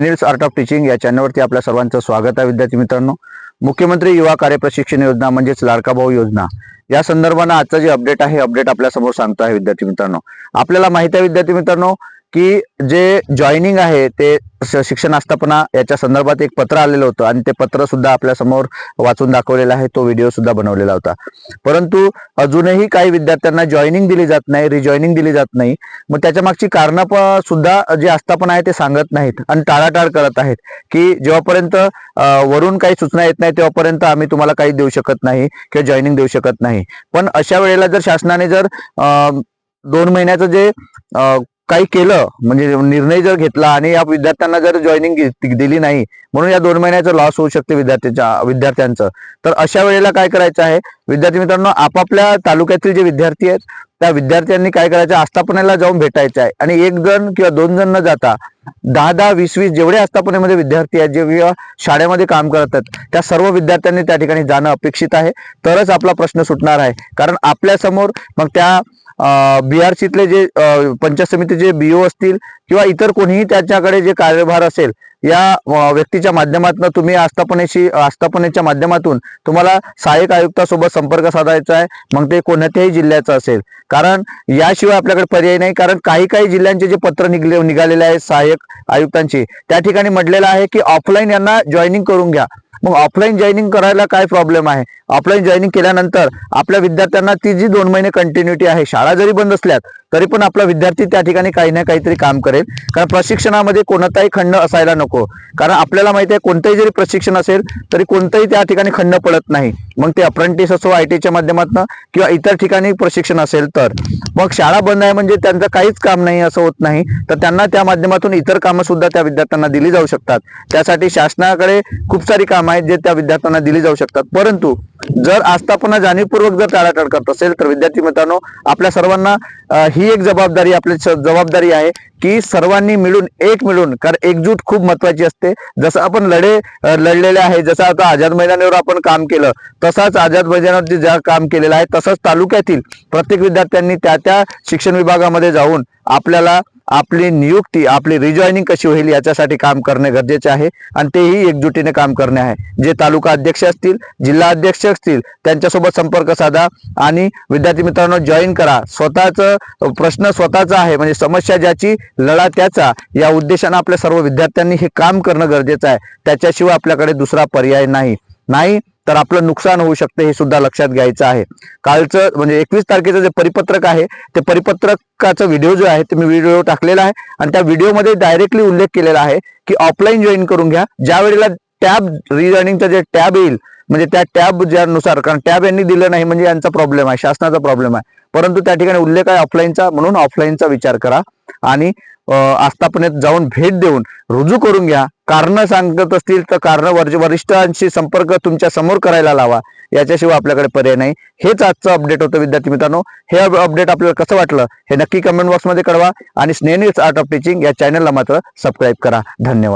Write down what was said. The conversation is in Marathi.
नील्स आर्ट ऑफ टीचिंग या चॅनलवरती आपल्या सर्वांचं स्वागत आहे. विद्यार्थी मित्रांनो मुख्यमंत्री युवा कार्य प्रशिक्षण योजना म्हणजेच लाडका भाऊ योजना. या संदर्भानं आजचं जे अपडेट आहे अपडेट आपल्यासमोर सांगतो आहे विद्यार्थी मित्रांनो. आपल्याला माहिती आहे विद्यार्थी मित्रांनो की जे जॉईनिंग आहे ते शिक्षण आस्थापना याच्या संदर्भात एक पत्र आलेलं होतं. आणि ते पत्र सुद्धा आपल्यासमोर वाचून दाखवलेलं आहे. तो व्हिडिओ सुद्धा बनवलेला होता. परंतु अजूनही काही विद्यार्थ्यांना जॉईनिंग दिली जात नाही रिजॉईनिंग दिली जात नाही. मग त्याच्या मागची कारणं सुद्धा जे आस्थापना आहे ते सांगत नाहीत आणि टाळाटाळ करत आहेत की जेव्हापर्यंत वरून काही सूचना येत नाही तेव्हापर्यंत आम्ही तुम्हाला काही देऊ शकत नाही किंवा जॉईनिंग देऊ शकत नाही. पण अशा वेळेला जर शासनाने जर दोन महिन्याचं जे काही केलं म्हणजे निर्णय जर घेतला आणि या विद्यार्थ्यांना जर जॉईनिंग दिली नाही म्हणून या दोन महिन्याचं लॉस होऊ शकते विद्यार्थ्यांच्या विद्यार्थ्यांचं. तर अशा वेळेला काय करायचं आहे? विद्यार्थी मित्रांनो आपापल्या तालुक्यातील जे विद्यार्थी आहेत त्या विद्यार्थ्यांनी काय करायचं? आस्थापनेला जाऊन भेटायचं आहे. आणि एक जण किंवा दोन जण न जाता दहा दहा वीस वीस जेवढे आस्थापनेमध्ये विद्यार्थी आहेत जे किंवा शाळेमध्ये काम करत आहेत त्या सर्व विद्यार्थ्यांनी त्या ठिकाणी जाणं अपेक्षित आहे. तरच आपला प्रश्न सुटणार आहे. कारण आपल्यासमोर मग त्या बीआरसीतले जे पंचायत समितीचे बीओ असतील किंवा इतर कोणीही त्याच्याकडे जे कार्यभार असेल या व्यक्तीच्या माध्यमातून तुम्ही आस्थापनेशी आस्थापनेच्या माध्यमातून तुम्हाला सहाय्यक आयुक्तासोबत संपर्क साधायचा आहे. मग ते कोणत्याही जिल्ह्याचं असेल. कारण याशिवाय आपल्याकडे पर्याय नाही. कारण काही काही जिल्ह्यांचे जे पत्र निघले निघालेले आहे सहाय्यक आयुक्तांची त्या ठिकाणी म्हटलेलं आहे की ऑफलाईन यांना जॉईनिंग करून घ्या. मग ऑफलाईन जॉईनिंग करायला काय प्रॉब्लेम आहे? ऑफलाईन जॉईनिंग केल्यानंतर आपल्या विद्यार्थ्यांना ती जी दोन महिने कंटिन्युटी आहे शाळा जरी बंद असल्यात तरी पण आपला विद्यार्थी त्या ठिकाणी काही ना काहीतरी काम करेल. कारण प्रशिक्षणामध्ये कोणताही खंड असायला नको. कारण आपल्याला माहिती आहे कोणतंही जरी प्रशिक्षण असेल तरी कोणतंही त्या ठिकाणी खंड पडत नाही. मग ते अप्रेंटिस असो आय टीच्या माध्यमातून किंवा इतर ठिकाणी प्रशिक्षण असेल तर. मग शाळा बंद आहे म्हणजे त्यांचं काहीच काम नाही असं होत नाही. तर त्यांना त्या माध्यमातून इतर कामं सुद्धा त्या विद्यार्थ्यांना दिली जाऊ शकतात. त्यासाठी शासनाकडे खूप सारी कामं माहिती जे त्या विद्यार्थ्यांना दिली जाऊ शकतात. परंतु जर आस्थापना जाणीवपूर्वक जर टाळाटाळ करत असेल तर विद्यार्थी मित्रांनो आपल्या सर्वांना ही एक जबाबदारी आपली जबाबदारी आहे की सर्वांनी मिळून एक मिळून कारण एकजूट खूप महत्वाची असते. जसं आपण लढे लढलेले आहे जसं आता आझाद मैदानावर आपण काम केलं तसाच आझाद मैदानावरती ज्या काम केलेलं आहे तसंच तालुक्यातील प्रत्येक विद्यार्थ्यांनी त्या त्या शिक्षण विभागामध्ये जाऊन आपल्याला आपली नियुक्ती आपली रिजॉईनिंग कशी होईल याच्यासाठी काम करणे गरजेचे आहे आणि तेही एकजुटीने काम करणे आहे. जे तालुका अध्यक्ष असतील जिल्हा अध्यक्ष असतील त्यांच्यासोबत संपर्क साधा आणि विद्यार्थी मित्रांनो जॉईन करा. स्वतःच प्रश्न स्वतःचा आहे म्हणजे समस्या ज्याची लढा त्याचा. या उद्देशानं आपल्या सर्व विद्यार्थ्यांनी हे काम करणं गरजेचं आहे. त्याच्याशिवाय आपल्याकडे दुसरा पर्याय नाही. नाही तर आपलं नुकसान होऊ शकते हे सुद्धा लक्षात घ्यायचं आहे. कालचं म्हणजे एकवीस तारखेचं जे परिपत्रक आहे ते परिपत्रकाचा व्हिडिओ जो आहे ते मी व्हिडिओ टाकलेला आहे आणि त्या व्हिडिओमध्ये डायरेक्टली उल्लेख केलेला आहे की ऑफलाईन जॉईन करून घ्या. ज्या वेळेला टॅब रिजॉईनिंगचा जे टॅब येईल म्हणजे त्या टॅब ज्यानुसार कारण टॅब यांनी दिलं नाही म्हणजे यांचा प्रॉब्लेम आहे शासनाचा प्रॉब्लेम आहे. परंतु त्या ठिकाणी उल्लेख आहे ऑफलाईनचा म्हणून ऑफलाईनचा विचार करा आणि आस्थापनेत जाऊन भेट देऊन रुजू करून घ्या. कारण सांगत असतील तर कारण वरिष्ठांशी संपर्क तुमच्यासमोर करायला लावा. याच्याशिवाय आपल्याकडे पर्याय नाही. हेच आजचं अपडेट होतं विद्यार्थी मित्रांनो. हे अपडेट आपल्याला कसं वाटलं? हे नक्की कमेंट बॉक्समध्ये कळवा आणि स्नेहनीच आर्ट ऑफ टीचिंग या चॅनलला मात्र सबस्क्राईब करा. धन्यवाद.